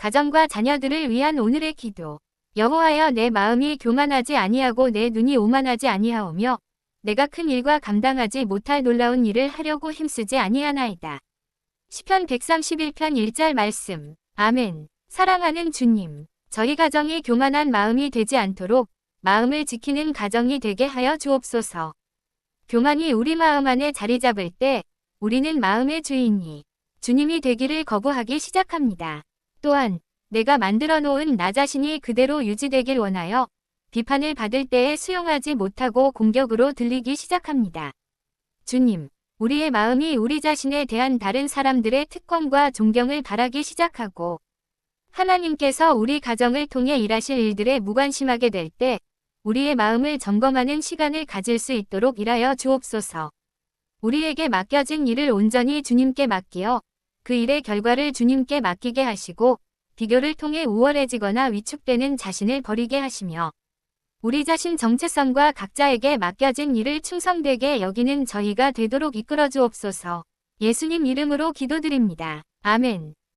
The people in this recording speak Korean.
가정과 자녀들을 위한 오늘의 기도. 여호와여 내 마음이 교만하지 아니하고 내 눈이 오만하지 아니하오며 내가 큰 일과 감당하지 못할 놀라운 일을 하려고 힘쓰지 아니하나이다. 시편 131편 1절 말씀. 아멘. 사랑하는 주님, 저희 가정이 교만한 마음이 되지 않도록 마음을 지키는 가정이 되게 하여 주옵소서. 교만이 우리 마음 안에 자리 잡을 때 우리는 마음의 주인이 주님이 되기를 거부하기 시작합니다. 또한 내가 만들어 놓은 나 자신이 그대로 유지되길 원하여 비판을 받을 때에 수용하지 못하고 공격으로 들리기 시작합니다. 주님, 우리의 마음이 우리 자신에 대한 다른 사람들의 특권과 존경을 바라기 시작하고 하나님께서 우리 가정을 통해 일하실 일들에 무관심하게 될 때 우리의 마음을 점검하는 시간을 가질 수 있도록 일하여 주옵소서. 우리에게 맡겨진 일을 온전히 주님께 맡기어 그 일의 결과를 주님께 맡기게 하시고 비교를 통해 우월해지거나 위축되는 자신을 버리게 하시며 우리 자신 정체성과 각자에게 맡겨진 일을 충성되게 여기는 저희가 되도록 이끌어 주옵소서. 예수님 이름으로 기도드립니다. 아멘.